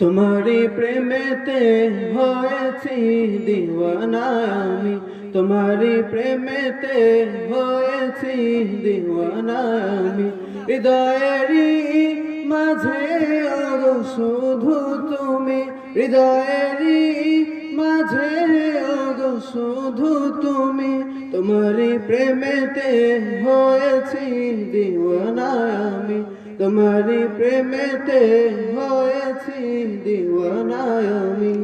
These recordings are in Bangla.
তোমারই প্রেমেতে হয়েছি দিওয়ানা আমি তোমারই প্রেমেতে হয়েছি দিওয়ানা আমি হৃদয়েরই মাঝে ওগো শুধু তুমি। হৃদয়েরই মাঝে ওগো শুধু তুমি। তোমারই প্রেমেতে হয়েছি দিওয়ানা আমি তোমারই প্রেমেতে হয়েছি দিওয়ানা আমি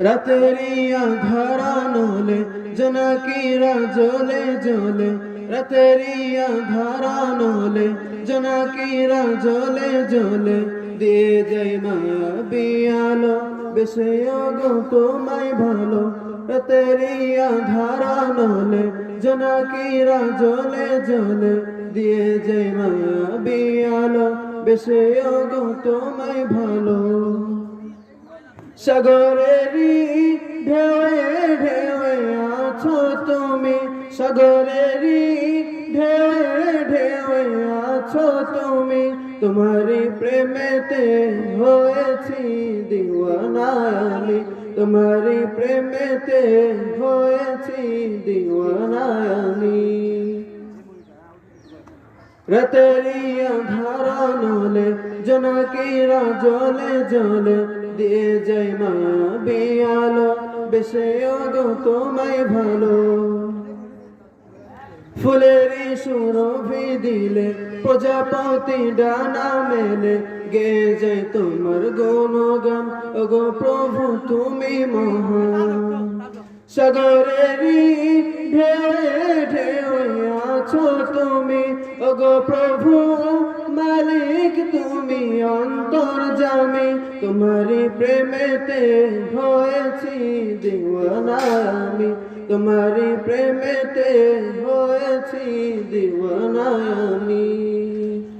রাতেরি আধারা নলে জোনাকিরা জ্বলে জ্বলে রাতেরি আধারা নলে জোনাকিরা জ্বলে জ্বলে দিয়ে যাই মায়া বিয়ালো, বেশে গো তোমায় ভালো। রাতেরি আধারা নলে জোনাকিরা জ্বলে জ্বলে দিয়ে যাই মায়া বিয়ালো, বেশে গো তোমায় ভালো। সাগরেরই ঢেউয়ে ঢেউয়ে আছো তুমি সাগরেরই ঢেউয়ে ঢেউয়ে আছো তুমি, তোমারই প্রেমেতে হয়েছি দিওয়ানা আমি তোমারই প্রেমেতে হয়েছি দিওয়ানা আমি রতরিয়া ধারা নলে, জনকিরা জলে জলে, দিয়ে যাই মা বিয়ালো, বেশে গো তোমায় ভালো। ফুলেরই সুরভি দিলে প্রজাপতি ডানা মেলে গে যাই তোমার গুণগান। ওগো প্রভু, তুমি মহান। সাগরেরই তুমি। ওগো প্রভু, মালিক, তুমি অন্তর জামি তোমারই প্রেমেতে হয়েছি দিওয়ানা তোমার প্রেমেতে হয়েছি দিওয়ানা আমি